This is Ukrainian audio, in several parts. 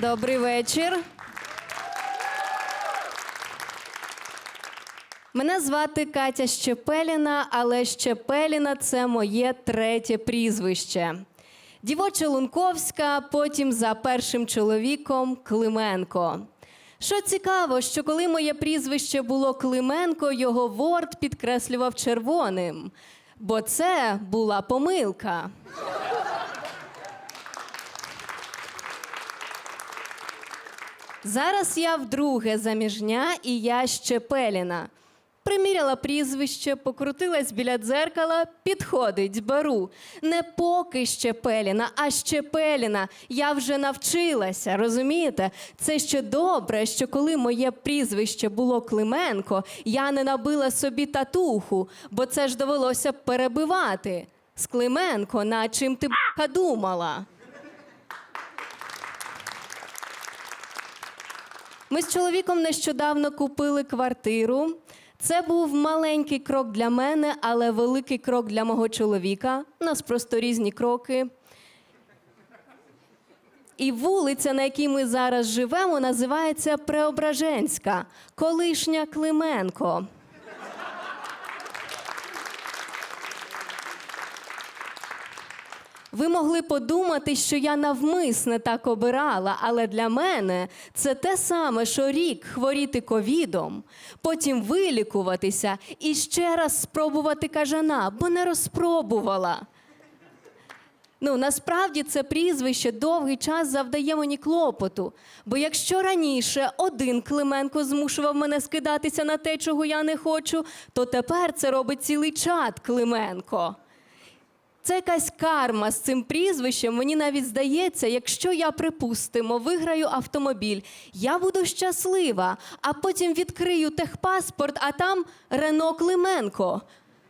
Добрий вечір. Мене звати Катя Щепеліна, але Щепеліна це моє третє прізвище. Дівоча Лунковська, потім за першим чоловіком Клименко. Що цікаво, що коли моє прізвище було Клименко, його ворд підкреслював червоним, бо це була помилка. Зараз я вдруге заміжня, і я Щепеліна. Приміряла прізвище, покрутилась біля дзеркала, підходить, беру. Не поки Щепеліна, а Щепеліна. Я вже навчилася, розумієте? Це ще добре, що коли моє прізвище було Клименко, я не набила собі татуху, бо це ж довелося перебивати. З Клименко, на чим ти б**ка думала? Ми з чоловіком нещодавно купили квартиру. Це був маленький крок для мене, але великий крок для мого чоловіка. У нас просто різні кроки. І вулиця, на якій ми зараз живемо, називається Преображенська, колишня Клименко. Ви могли подумати, що я навмисне так обирала, але для мене це те саме, що рік хворіти ковідом, потім вилікуватися і ще раз спробувати кажана, бо не розпробувала. Ну, насправді це прізвище довгий час завдає мені клопоту. Бо якщо раніше один Клименко змушував мене скидатися на те, чого я не хочу, то тепер це робить цілий чат Клименко. Це якась карма з цим прізвищем. Мені навіть здається, якщо я, припустимо, виграю автомобіль, я буду щаслива, а потім відкрию техпаспорт, а там Рено Клименко.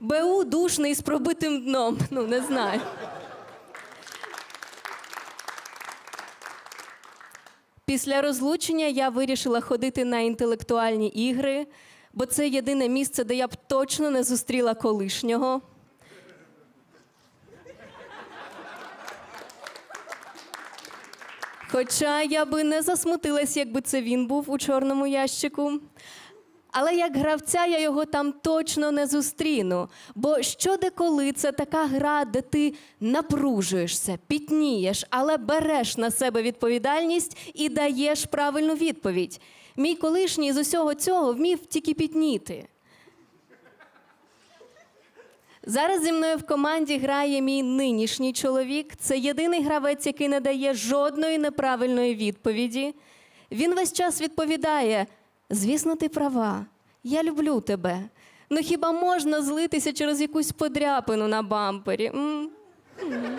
БУ душний з пробитим дном. Ну, не знаю. Після розлучення я вирішила ходити на інтелектуальні ігри, бо це єдине місце, де я б точно не зустріла колишнього. Хоча я би не засмутилась, якби це він був у чорному ящику. Але як гравця я його там точно не зустріну. Бо що деколи це така гра, де ти напружуєшся, пітнієш, але береш на себе відповідальність і даєш правильну відповідь. Мій колишній з усього цього вмів тільки пітніти. Зараз зі мною в команді грає мій нинішній чоловік. Це єдиний гравець, який не дає жодної неправильної відповіді. Він весь час відповідає: звісно, ти права, я люблю тебе. Ну хіба можна злитися через якусь подряпину на бампері? М? М.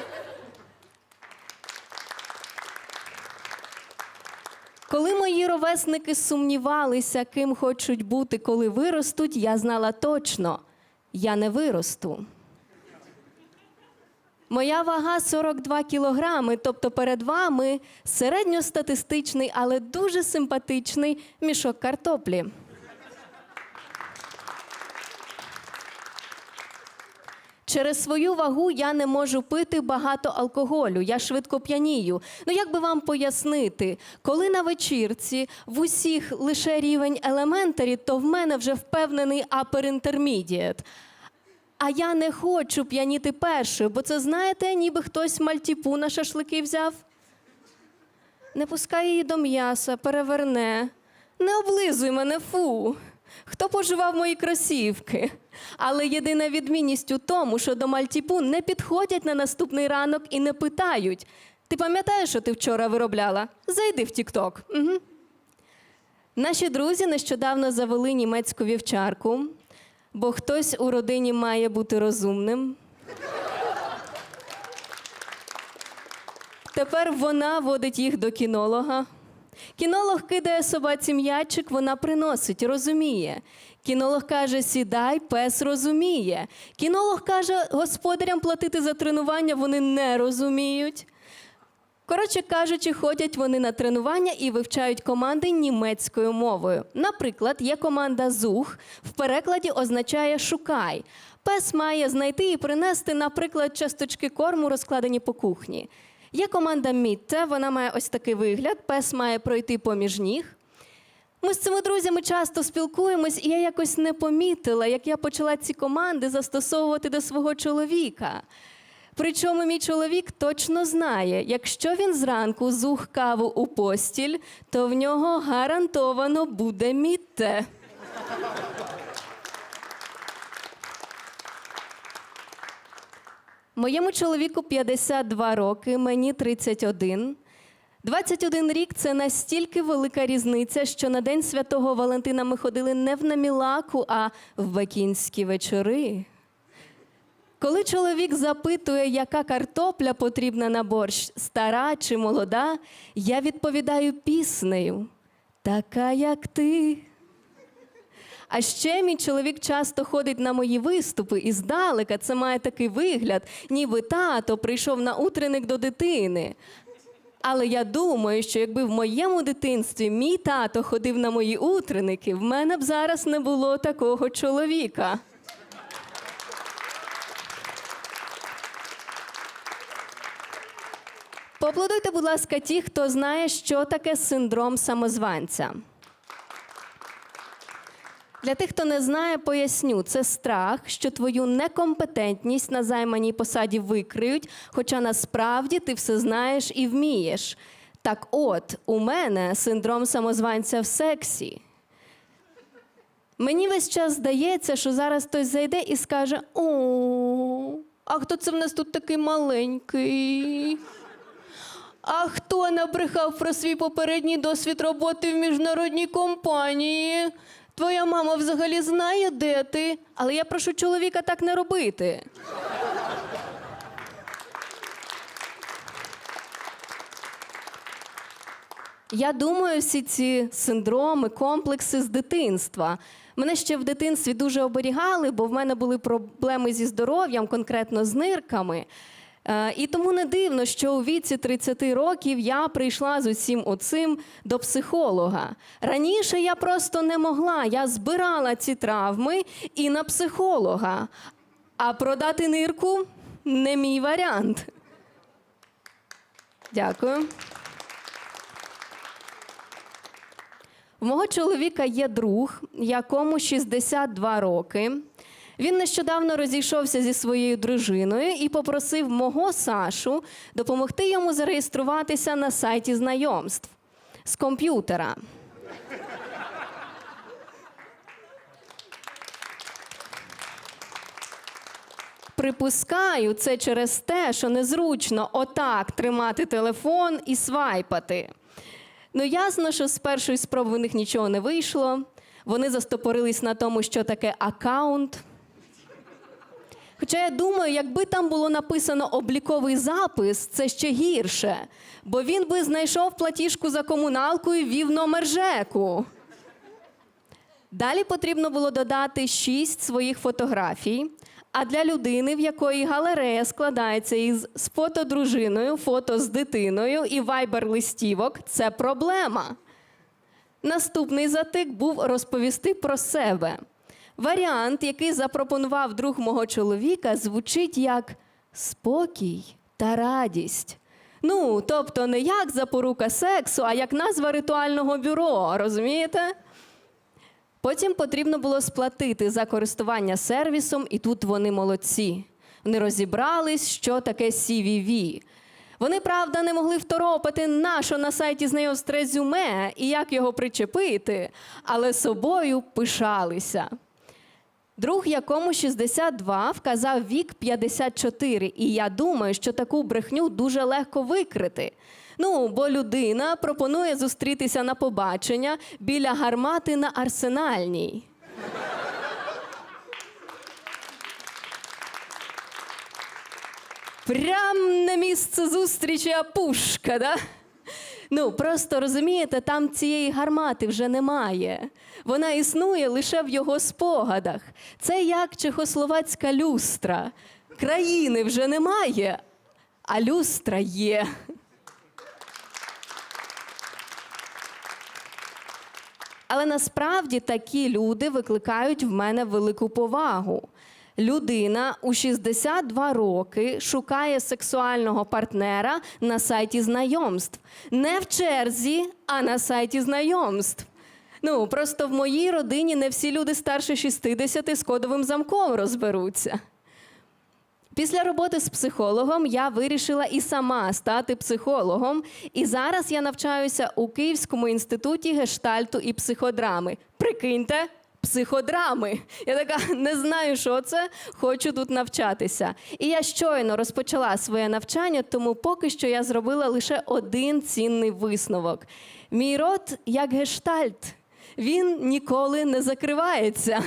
Коли мої ровесники сумнівалися, ким хочуть бути, коли виростуть, я знала точно, я не виросту. Моя вага 42 кілограми, тобто перед вами середньостатистичний, але дуже симпатичний мішок картоплі. Через свою вагу я не можу пити багато алкоголю, я швидко п'янію. Ну як би вам пояснити, коли на вечірці в усіх лише рівень елементарі, то в мене вже впевнений intermediate. А я не хочу п'яніти першою, бо це знаєте, ніби хтось мальтіпу на шашлики взяв. Не пускай її до м'яса, переверне. Не облизуй мене, фу. Хто поживав мої кросівки? Але єдина відмінність у тому, що до мальтіпу не підходять на наступний ранок і не питають: ти пам'ятаєш, що ти вчора виробляла? Зайди в Тік-Ток. Угу. Наші друзі нещодавно завели німецьку вівчарку, бо хтось у родині має бути розумним. Тепер вона водить їх до кінолога. Кінолог кидає собаці м'ячик, вона приносить, розуміє. Кінолог каже: сідай, пес розуміє. Кінолог каже, господарям платити за тренування вони не розуміють. Коротше кажучи, ходять вони на тренування і вивчають команди німецькою мовою. Наприклад, є команда ЗУХ, в перекладі означає шукай. Пес має знайти і принести, наприклад, часточки корму, розкладені по кухні. Є команда Мітте, вона має ось такий вигляд. Пес має пройти поміж ніг. Ми з цими друзями часто спілкуємось, і я якось не помітила, як я почала ці команди застосовувати до свого чоловіка. Причому мій чоловік точно знає, якщо він зранку зух каву у постіль, то в нього гарантовано буде мітте. Моєму чоловіку 52 роки, мені 31. 21 рік це настільки велика різниця, що на День Святого Валентина ми ходили не в намілаку, а в бакінські вечори. Коли чоловік запитує, яка картопля потрібна на борщ, стара чи молода, я відповідаю піснею така, як ти. А ще мій чоловік часто ходить на мої виступи і здалека це має такий вигляд, ніби тато прийшов на утреник до дитини. Але я думаю, що якби в моєму дитинстві мій тато ходив на мої утреники, в мене б зараз не було такого чоловіка. Поаплодуйте, будь ласка, ті, хто знає, що таке синдром самозванця. Для тих, хто не знає, поясню, це страх, що твою некомпетентність на займаній посаді викриють, хоча насправді ти все знаєш і вмієш. Так от, у мене синдром самозванця в сексі. Мені весь час здається, що зараз хтось зайде і скаже: О, а хто це в нас тут такий маленький? А хто набрехав про свій попередній досвід роботи в міжнародній компанії? Твоя мама взагалі знає, де ти, але я прошу чоловіка так не робити. Я думаю, всі ці синдроми, комплекси з дитинства. Мене ще в дитинстві дуже оберігали, бо в мене були проблеми зі здоров'ям, конкретно з нирками. Е, І тому не дивно, що у віці 30 років я прийшла з усім оцим до психолога. Раніше я просто не могла. Я збирала ці травми і на психолога. А продати нирку не мій варіант. Дякую. У мого чоловіка є друг, якому 62 роки. Він нещодавно розійшовся зі своєю дружиною і попросив мого Сашу допомогти йому зареєструватися на сайті знайомств з комп'ютера. Припускаю, це через те, що незручно отак тримати телефон і свайпати. Ну, ясно, що з першої спроби в них нічого не вийшло. Вони застопорились на тому, що таке аккаунт. Хоча я думаю, якби там було написано обліковий запис, це ще гірше, бо він би знайшов платіжку за комуналку і ввів номер ЖЕКу. Далі потрібно було додати шість своїх фотографій. А для людини, в якої галерея складається із з фото дружиною, фото з дитиною і вайбер-листівок, це проблема. Наступний затик був розповісти про себе. Варіант, який запропонував друг мого чоловіка, звучить як спокій та радість. Ну, тобто не як запорука сексу, а як назва ритуального бюро, розумієте? Потім потрібно було сплатити за користування сервісом, і тут вони молодці. Вони розібрались, що таке CVV. Вони, правда, не могли второпати, на що на сайті знайомств резюме і як його причепити, але собою пишалися. Друг, якому 62, вказав вік 54, і я думаю, що таку брехню дуже легко викрити. Ну, бо людина пропонує зустрітися на побачення біля гармати на арсенальній. Прям на місце зустрічі а пушка, да? Ну, просто розумієте, там цієї гармати вже немає. Вона існує лише в його спогадах. Це як чехословацька люстра. Країни вже немає, а люстра є. Але насправді такі люди викликають в мене велику повагу. Людина у 62 роки шукає сексуального партнера на сайті знайомств. Не в черзі, а на сайті знайомств. Ну, просто в моїй родині не всі люди старше 60 з кодовим замком розберуться. Після роботи з психологом я вирішила і сама стати психологом. І зараз я навчаюся у Київському інституті гештальту і психодрами. Прикиньте, психодрами. Я така не знаю, що це, хочу тут навчатися. І я щойно розпочала своє навчання, тому поки що я зробила лише один цінний висновок: мій рот як гештальт, він ніколи не закривається.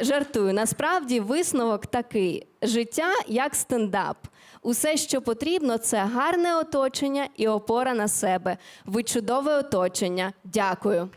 Жартую. Насправді висновок такий: життя як стендап. Усе, що потрібно, це гарне оточення і опора на себе. Ви чудове оточення. Дякую.